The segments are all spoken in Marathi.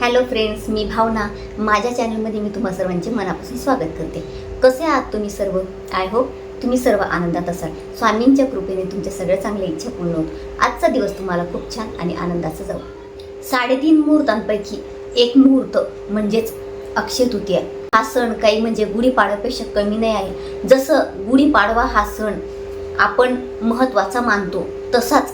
हॅलो फ्रेंड्स मी भावना. माझ्या चॅनलमध्ये मी तुम्हा सर्वांचे मनापासून स्वागत करते. कसे आहात तुम्ही सर्व? आय होप तुम्ही सर्व आनंदात असाल. स्वामींच्या कृपेने तुमच्या सगळ्या चांगल्या इच्छा पूर्ण होत. आजचा दिवस तुम्हाला खूप छान आणि आनंदाचा जाऊ साडेतीन मुहूर्तांपैकी एक मुहूर्त म्हणजेच अक्षय तृतीया हा सण काही म्हणजे गुढीपाडव्यापेक्षा कमी नाही आहे. जसं गुढीपाडवा हा सण आपण महत्त्वाचा मानतो तसाच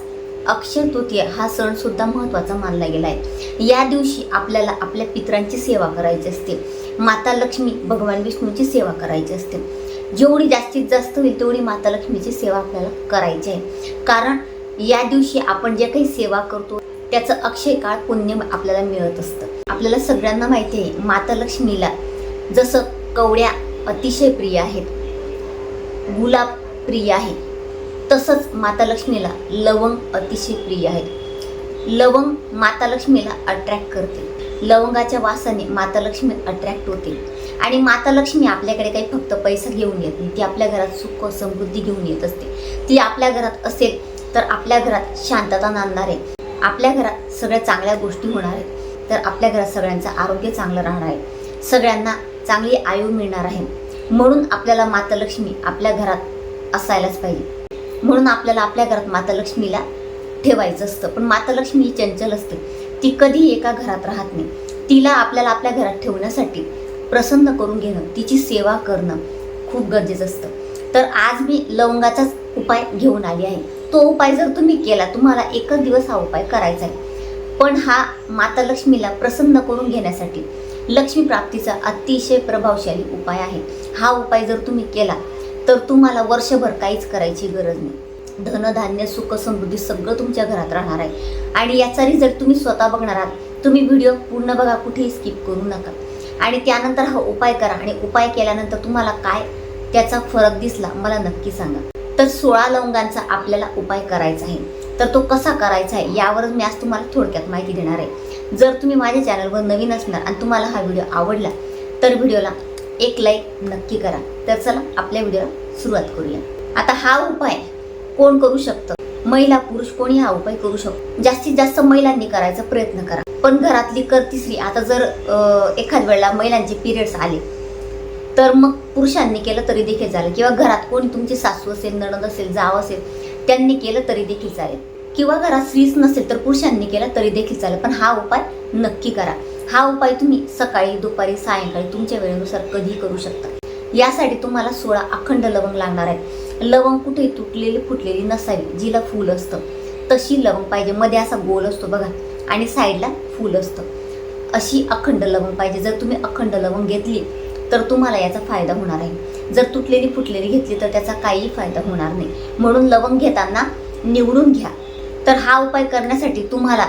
अक्षय तृतीय हा सण सुद्धा महत्त्वाचा मानला गेला आहे. या दिवशी आपल्याला आपल्या पितरांची सेवा करायची असते. माता लक्ष्मी भगवान विष्णूची सेवा करायची असते. जेवढी जास्तीत जास्त होईल तेवढी माता लक्ष्मीची सेवा आपल्याला करायची आहे. कारण या दिवशी आपण जे काही सेवा करतो त्याचं अक्षय काळ पुण्य आपल्याला मिळत असतं. आपल्याला सगळ्यांना माहिती आहे माता लक्ष्मीला जसं कवड्या अतिशय प्रिय आहेत गुलाब प्रिय आहे तसंच माता लक्ष्मीला लवंग अतिशय प्रिय आहे. लवंग माता लक्ष्मीला अट्रॅक्ट करते. लवंगाच्या वासाने माता लक्ष्मी अट्रॅक्ट होते. आणि माता लक्ष्मी आपल्याकडे काही फक्त पैसा घेऊन येत नाही. ती आपल्या घरात सुख समृद्धी घेऊन येत असते. ती आपल्या घरात असेल तर आपल्या घरात शांतता नांदणार आहे. आपल्या घरात सगळ्या चांगल्या गोष्टी होणार आहेत. तर आपल्या घरात सगळ्यांचं आरोग्य चांगलं राहणार आहे. सगळ्यांना चांगली आयु मिळणार आहे. म्हणून आपल्याला माता लक्ष्मी आपल्या घरात असायलाच पाहिजे. म्हणून आपल्याला आपल्या घरात माता लक्ष्मीला ठेवायचं असतं. पण माता लक्ष्मी ही चंचल असते. ती कधी एका घरात राहत नाही. तिला आपल्याला आपल्या घरात ठेवण्यासाठी प्रसन्न करून घेणं तिची सेवा करणं खूप गरजेचं असतं. तर आज मी लवंगाचाच उपाय घेऊन आली आहे. तो उपाय जर तुम्ही केला तुम्हाला एकच दिवस हा उपाय करायचा आहे. पण हा माता लक्ष्मीला प्रसन्न करून घेण्यासाठी लक्ष्मी प्राप्तीचा अतिशय प्रभावशाली उपाय आहे. हा उपाय जर तुम्ही केला तर तुम्हाला वर्षभर काहीच करायची गरज नाही. धनधान्य सुख समृद्धी सगळं तुमच्या घरात राहणार आहे. आणि याचा रिझल्ट तुम्ही स्वतः बघणार आहात तुम्ही व्हिडिओ पूर्ण बघा कुठेही स्किप करू नका. आणि त्यानंतर हा उपाय करा आणि उपाय केल्यानंतर तुम्हाला काय त्याचा फरक दिसला मला नक्की सांगा. तर सोळा लवंगांचा आपल्याला उपाय करायचा आहे. तर तो कसा करायचा आहे यावरच मी आज तुम्हाला थोडक्यात माहिती देणार आहे. जर तुम्ही माझ्या चॅनलवर नवीन असणार आणि तुम्हाला हा व्हिडिओ आवडला तर व्हिडिओला एक लाईक नक्की करा. तर चला आपल्या व्हिडिओला सुरुवात करूया. आता हा उपाय कोण करू शकतं? महिला पुरुष कोणी हा उपाय करू शकतो? जास्तीत जास्त महिलांनी करायचा प्रयत्न करा. पण घरातली करती आता जर एखाद्या एखाद वेळेला महिलांचे पिरियड्स आले तर मग पुरुषांनी केलं तरी देखील चालेल. किंवा घरात कोणी तुमची सासू असेल नणद असेल जाव असेल त्यांनी केलं तरी देखील चालेल. किंवा घरात स्त्रीच नसेल तर पुरुषांनी केलं तरी देखील चालेल. पण हा उपाय नक्की करा. हा उपाय तुम्ही सकाळी दुपारी सायंकाळी तुमच्या वेळेनुसार कधीही करू शकता. यासाठी तुम्हाला सोळा अखंड लवंग लागणार आहेत. लवंग कुठे तुटलेली फुटलेली नसावी जिला फूल असतं. तशी लवंग पाहिजे. मध्ये असा गोल असतो बघा. आणि साईडला फूल असतं. अशी अखंड लवंग पाहिजे. जर तुम्ही अखंड लवंग घेतली तर तुम्हाला याचा फायदा होणार आहे. जर तुटलेली फुटलेली घेतली तर त्याचा काहीही फायदा होणार नाही. म्हणून लवंग घेताना निवडून घ्या. तर हा उपाय करण्यासाठी तुम्हाला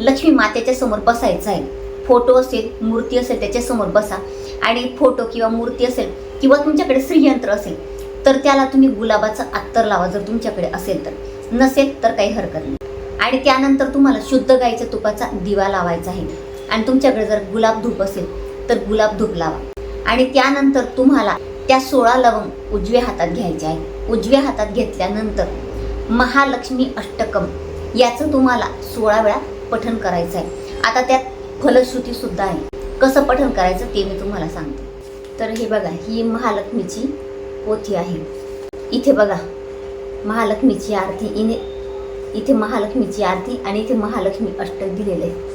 लक्ष्मी मातेच्या समोर बसायचं आहे. फोटो असेल मूर्ती असेल त्याच्यासमोर बसा. आणि फोटो किंवा मूर्ती असेल किंवा तुमच्याकडे श्रीयंत्र असेल तर त्याला तुम्ही गुलाबाचं अत्तर लावा जर तुमच्याकडे असेल तर. नसेल तर काही हरकत नाही. आणि त्यानंतर तुम्हाला शुद्ध गाईच्या तुपाचा दिवा लावायचा आहे. आणि तुमच्याकडे जर गुलाब धूप असेल तर गुलाब धूप लावा. आणि त्यानंतर तुम्हाला त्या सोळा लवंग उजव्या हातात घ्यायचे आहे. उजव्या हातात घेतल्यानंतर महालक्ष्मी अष्टकम याचं तुम्हाला सोळा वेळा पठण करायचं आहे. आता त्यात फलश्रुतीसुद्धा आहे. कसं पठण करायचं ते मी तुम्हाला सांगते. तर हे बघा ही महालक्ष्मीची पोथी आहे. इथे बघा महालक्ष्मीची आरती इने इथे महालक्ष्मीची आरती आणि इथे महालक्ष्मी अष्टक दिलेले आहे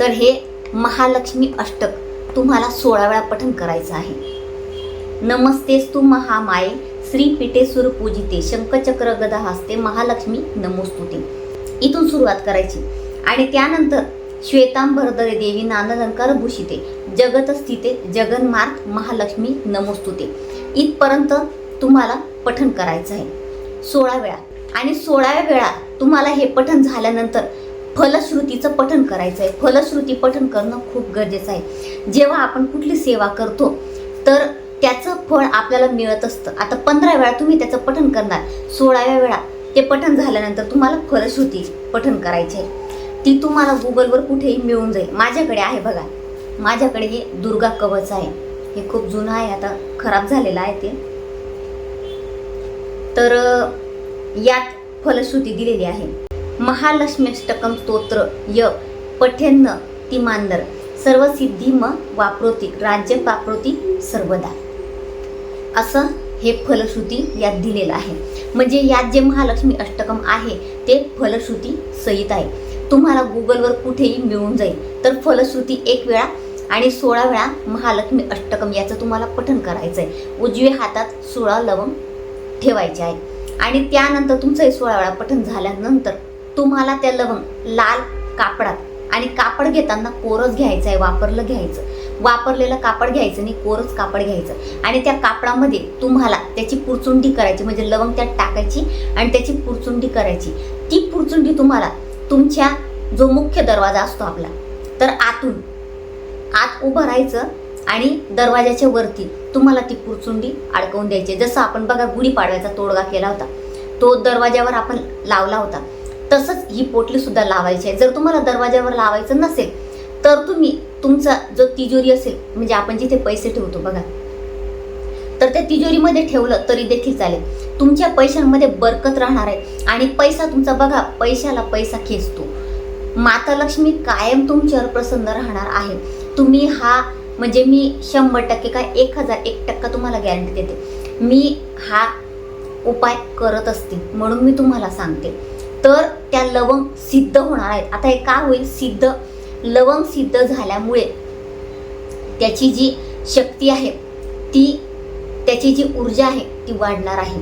तर हे महालक्ष्मी अष्टक तुम्हाला सोळा वेळा पठण करायचं आहे. नमस्तेस्तु महामाये श्री पिठेसूर पूजिते शंखचक्र गदा हस्ते महालक्ष्मी नमोस्तुते. इथून सुरुवात करायची. आणि त्यानंतर श्वेतांबरदरे देवी नानलंकार भूषिते. जगत स्थिते जगन्मार्ग महालक्ष्मी नमोस्तुते. इथपर्यंत तुम्हाला पठण करायचं आहे. सोळा वेळा. आणि सोळाव्या वेळा तुम्हाला हे पठण झाल्यानंतर फलश्रुतीचं पठण करायचं आहे. फलश्रुती पठण करणं खूप गरजेचं आहे. जेव्हा आपण कुठली सेवा करतो तर त्याचं फळ आपल्याला मिळत असतं. आता पंधरा वेळा तुम्ही त्याचं पठण करणार. सोळाव्या वेळा ते पठण झाल्यानंतर तुम्हाला फलश्रुती पठण करायचे आहे. ती तुम्हाला गुगलवर कुठेही मिळून जाईल. माझ्याकडे आहे बघा. माझ्याकडे हे दुर्गा कवच आहे. हे खूप जुनं आहे आता खराब झालेलं आहे ते. तर यात फलश्रुती दिलेली आहे. महालक्ष्मीष्टकम स्तोत्र य पठेन्न ती मांदर सर्व सिद्धी म वापरोती राज्य वापरोती सर्वदा. असं हे फलश्रुती यात दिलेलं आहे. म्हणजे यात जे महालक्ष्मी अष्टकम आहे ते फलश्रुती सहित आहे. तुम्हाला गुगलवर कुठेही मिळून जाईल. तर फलश्रुती एक वेळा आणि सोळा वेळा महालक्ष्मी अष्टकम याचं तुम्हाला पठण करायचं आहे उजव्या हातात सोळा लवंग ठेवायचे आहे. आणि त्यानंतर तुमचं हे सोळा वेळा पठण झाल्यानंतर तुम्हाला त्या लवंग लाल कापडात आणि कापड घेताना कोरच घ्यायचं आहे वापरलं घ्यायचं. वापरलेलं कापड घ्यायचं आणि कोरच कापड घ्यायचं. आणि त्या कापडामध्ये तुम्हाला त्याची पुरचुंडी करायची म्हणजे लवंग त्यात टाकायची आणि त्याची पुरचुंडी करायची. ती पुरचुंडी तुम्हाला तुमच्या जो मुख्य दरवाजा असतो आपला तर आतून आत उभं राहायचं आणि दरवाजाच्या वरती तुम्हाला ती पुरचुंडी अडकवून द्यायची. जसं आपण बघा गुढीपाडव्याचा तोडगा केला होता. तो दरवाजावर आपण लावला होता. तसंच ही पोटली सुद्धा लावायची आहे. जर तुम्हाला दरवाजावर लावायचं नसेल तर तुम्ही तुमचा जो तिजोरी असेल म्हणजे आपण जिथे पैसे ठेवतो बघा तर त्या तिजोरीमध्ये ठेवलं तरी देखील चालेल. तुमच्या पैशांमध्ये बरकत राहणार आहे. आणि पैसा तुमचा बघा पैशाला पैसा खेचतो. माता लक्ष्मी कायम तुमच्यावर प्रसन्न राहणार आहे. तुम्ही हा म्हणजे मी शंभर टक्के काय एक हजार एक टक्का तुम्हाला गॅरंटी देते. मी हा उपाय करत असते म्हणून मी तुम्हाला सांगते. तर त्या लवंग सिद्ध होणार आहेत. आता हे का होईल? सिद्ध लवंग सिद्ध झाल्यामुळे त्याची जी शक्ती आहे ती त्याची जी ऊर्जा आहे ती वाढणार आहे.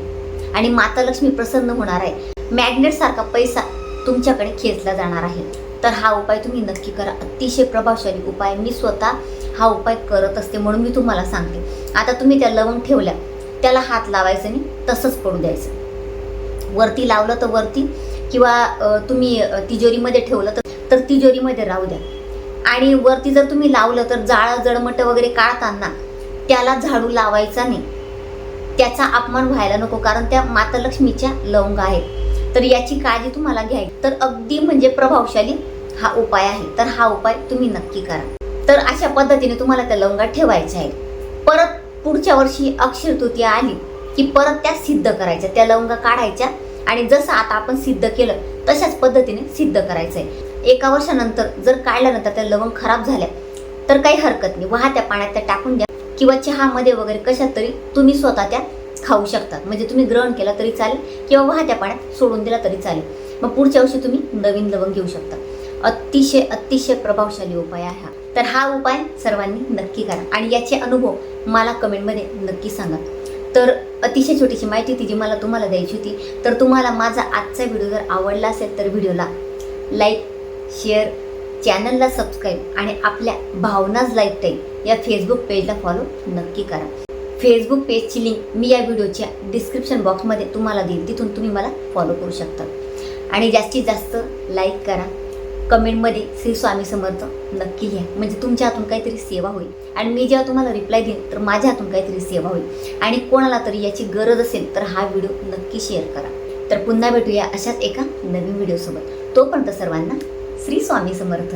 आणि माता लक्ष्मी प्रसन्न होणार आहे. मॅग्नेट सारखा पैसा तुमच्याकडे खेचला जाणार आहे. तर हा उपाय तुम्ही नक्की करा. अतिशय प्रभावशाली उपाय. मी स्वतः हा उपाय करत असते म्हणून मी तुम्हाला सांगते. आता तुम्ही त्या लवंग ठेवल्या. त्याला हात लावायचं नाही तसंच पडू द्यायचं. वरती लावलं तर वरती किंवा तुम्ही तिजोरीमध्ये ठेवलं तर तर तिजोरीमध्ये राहू द्या. आणि वरती जर तुम्ही लावलं तर जाळं जडमटं वगैरे काढताना त्याला झाडू लावायचा नाही. त्याचा अपमान व्हायला नको कारण त्या माता लक्ष्मीच्या लवंग आहेत. तर याची काळजी तुम्हाला घ्यायची तर अगदी म्हणजे प्रभावशाली हा उपाय आहे. तर हा उपाय तुम्ही नक्की करा. तर अशा पद्धतीने तुम्हाला त्या लवंगा ठेवायच्या आहेत. परत पुढच्या वर्षी अक्षर तृतीया आली की परत त्या सिद्ध करायच्या. त्या लवंगा काढायच्या आणि जसं आता आपण सिद्ध केलं तशाच पद्धतीने सिद्ध करायचं आहे एका वर्षानंतर जर काढल्यानंतर त्या लवंग खराब झाल्या तर काही हरकत नाही. वाहत्या पाण्यात त्या टाकून द्या. किंवा चहामध्ये वगैरे कशात तरी तुम्ही स्वतः त्या खाऊ शकतात. म्हणजे तुम्ही ग्रहण केला तरी चालेल किंवा वाहत्या पाण्यात सोडून दिला तरी चालेल. मग पुढच्या वर्षी तुम्ही नवीन लवंग घेऊ शकता. अतिशय अतिशय प्रभावशाली उपाय आहे हा. तर हा उपाय सर्वांनी नक्की करा आणि याचे अनुभव मला कमेंटमध्ये नक्की सांगा. तर अतिशय छोटीशी माहिती होती जी मला तुम्हाला द्यायची होती. तर तुम्हाला माझा आजचा व्हिडिओ जर आवडला असेल तर व्हिडिओला लाईक शेअर चॅनलला सबस्क्राईब आणि आपल्या भावनाज लाईफटाईम या फेसबुक पेजला फॉलो नक्की करा. फेसबुक पेजची लिंक मी या व्हिडिओच्या डिस्क्रिप्शन बॉक्समध्ये तुम्हाला देईल. तिथून तुम्ही मला फॉलो करू शकता. आणि जास्तीत जास्त लाईक करा. कमेंटमध्ये श्री स्वामी समर्थ नक्की घ्या म्हणजे तुमच्या हातून काहीतरी सेवा होईल. आणि मी जेव्हा तुम्हाला रिप्लाय देईन तर माझ्या हातून काहीतरी सेवा होईल. आणि कोणाला तरी याची गरज असेल तर हा व्हिडिओ नक्की शेअर करा. तर पुन्हा भेटूया अशाच एका नवीन व्हिडिओसोबत. तोपर्यंत सर्वांना श्री स्वामी समर्थ.